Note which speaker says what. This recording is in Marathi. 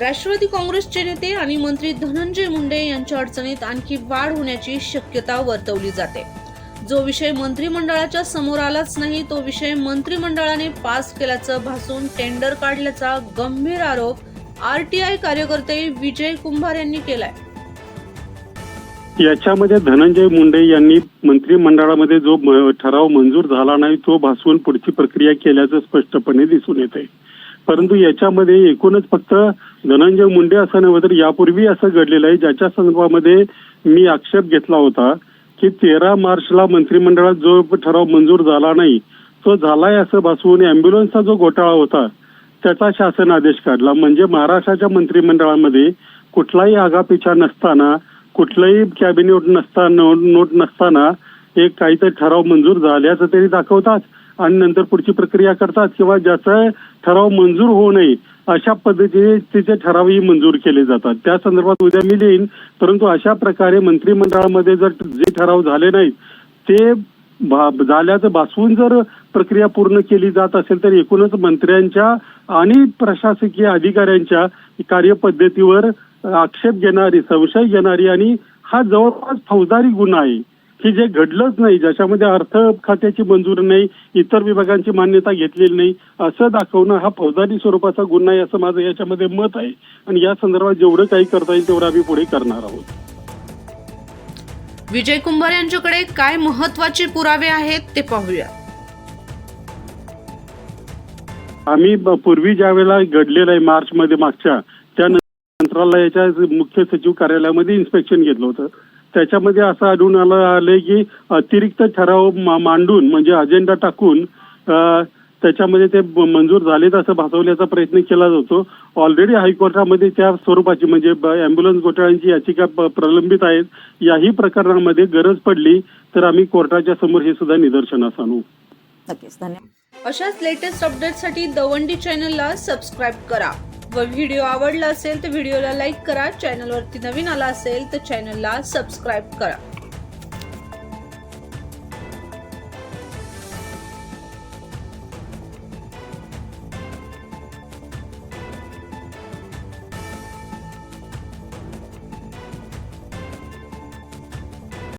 Speaker 1: राष्ट्रवादी काँग्रेसचे नेते आणि मंत्री धनंजय मुंडे यांच्या अडचणीत आणखी वाढ होण्याची शक्यता वर्तवली जाते. जो विषय मंत्रिमंडळाच्या समोर आलाच नाही तो विषय मंत्रिमंडळाने पास केल्याचं भासून टेंडर काढल्याचा गंभीर आरोप आरटीआय कार्यकर्ते विजय कुंभार यांनी केलाय.
Speaker 2: याच्यामध्ये धनंजय मुंडे यांनी मंत्रिमंडळामध्ये जो ठराव मंजूर झाला नाही तो भासवून पुढची प्रक्रिया केल्याचं स्पष्टपणे दिसून येते परंतु याच्यामध्ये एकूणच फक्त धनंजय मुंडे असं नव्हे तर यापूर्वी असं घडलेलं आहे. ज्याच्या संदर्भामध्ये मी आक्षेप घेतला होता की तेरा मार्चला मंत्रिमंडळात जो ठराव मंजूर झाला नाही तो झालाय असं भासवून अँब्युलन्सचा जो घोटाळा होता त्याचा शासन आदेश काढला. म्हणजे महाराष्ट्राच्या मंत्रिमंडळामध्ये कुठलाही आगापिछा नसताना कुठलाही कॅबिनेट नसताना नोट नसताना एक काहीतरी ठराव मंजूर झाल्याचं तरी दाखवतात आणि नंतर पुढची प्रक्रिया करतात किंवा ज्याचा ठराव मंजूर होऊ नये अशा पद्धतीने तिचे ठरावही मंजूर केले जातात. त्या संदर्भात उद्या मी लिहीन परंतु अशा प्रकारे मंत्रिमंडळामध्ये जर जे ठराव झाले नाहीत ते झाल्याचं भासवून जर प्रक्रिया पूर्ण केली जात असेल तर एकूणच मंत्र्यांच्या आणि प्रशासकीय अधिकाऱ्यांच्या कार्यपद्धतीवर आक्षेप घेणारी संशय घेणारी आणि हा जवळपास फौजदारी गुन्हा आहे. की जे घडलंच नाही ज्याच्यामध्ये अर्थ खात्याची मंजुरी नाही इतर विभागांची मान्यता घेतलेली नाही असं दाखवणं हा फौजदारी स्वरूपाचा गुन्हा आहे असं माझं याच्यामध्ये मत आहे. आणि या संदर्भात जेवढं काही करता येईल तेवढं आम्ही पुढे करणार आहोत.
Speaker 1: विजय कुंभार यांच्याकडे काय महत्त्वाचे पुरावे आहेत ते पाहूया.
Speaker 2: आम्ही पूर्वी ज्या वेळेला घडलेलं आहे मार्च मध्ये मागच्या त्या मंत्रालयाच्या मुख्य सचिव कार्यालयामध्ये इन्स्पेक्शन घेतलं होतं. त्याच्यामध्ये असं आढळून आलं आलंय की अतिरिक्त ठराव मांडून म्हणजे अजेंडा टाकून त्याच्यामध्ये ते मंजूर झालेत असं भासवण्याचा प्रयत्न केला जातो. ऑलरेडी हायकोर्टामध्ये त्या स्वरूपाची म्हणजे अँब्युलन्स घोटाळ्यांची याचिका प्रलंबित आहेत. याही प्रकरणामध्ये गरज पडली तर आम्ही कोर्टाच्या समोर हे सुद्धा निदर्शनास आणू.
Speaker 1: अशाच लेटेस्ट अपडेटसाठी दवंडी चॅनलला सबस्क्राईब करा. व व्हिडिओ आवडला असेल तर व्हिडिओला लाईक करा. चॅनलवरती नवीन आला असेल तर चॅनलला सबस्क्राईब करा.